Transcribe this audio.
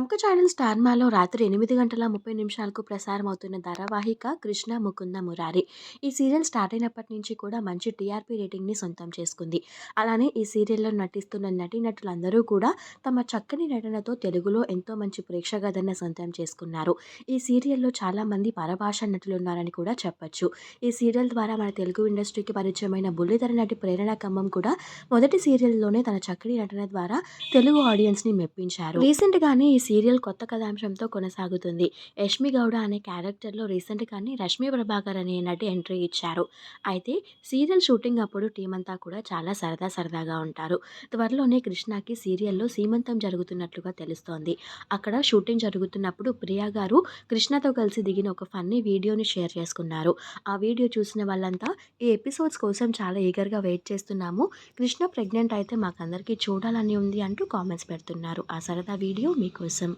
ప్రముఖ ఛానల్ స్టార్మాలో రాత్రి ఎనిమిది గంటల ముప్పై నిమిషాలకు ప్రసారం అవుతున్న ధారావాహిక కృష్ణ ముకుంద మురారి. ఈ సీరియల్ స్టార్ట్ అయినప్పటి నుంచి కూడా మంచి టీఆర్పీ రేటింగ్ని సొంతం చేసుకుంది. అలానే ఈ సీరియల్లో నటిస్తున్న నటీనటులందరూ కూడా తమ చక్కని నటనతో తెలుగులో ఎంతో మంచి ప్రేక్షకథను సొంతం చేసుకున్నారు. ఈ సీరియల్లో చాలామంది పరభాష నటులు ఉన్నారని కూడా చెప్పొచ్చు. ఈ సీరియల్ ద్వారా మన తెలుగు ఇండస్ట్రీకి పరిచయమైన బుల్లిధర నటి ప్రేరణ కమ్మం కూడా మొదటి సీరియల్లోనే తన చక్కని నటన ద్వారా తెలుగు ఆడియన్స్ని మెప్పించారు. రీసెంట్గానే ఈ సీరియల్ కొత్త కథాంశంతో కొనసాగుతుంది. యష్మి గౌడ అనే క్యారెక్టర్లో రీసెంట్గానే రష్మి ప్రభాకర్ అనే నటి ఎంట్రీ ఇచ్చారు. అయితే సీరియల్ షూటింగ్ అప్పుడు టీం అంతా కూడా చాలా సరదా సరదాగా ఉంటారు. త్వరలోనే కృష్ణకి సీరియల్లో సీమంతం జరుగుతున్నట్లుగా తెలుస్తోంది. అక్కడ షూటింగ్ జరుగుతున్నప్పుడు ప్రియా గారు కృష్ణతో కలిసి దిగిన ఒక ఫన్నీ వీడియోని షేర్ చేసుకున్నారు. ఆ వీడియో చూసిన వాళ్ళంతా ఈ ఎపిసోడ్స్ కోసం చాలా ఈగర్గా వెయిట్ చేస్తున్నాము. కృష్ణ ప్రెగ్నెంట్ అయితే మాకందరికీ చూడాలని ఉంది అంటూ కామెంట్స్ పెడుతున్నారు. ఆ సరదా వీడియో మీకోసం కోసం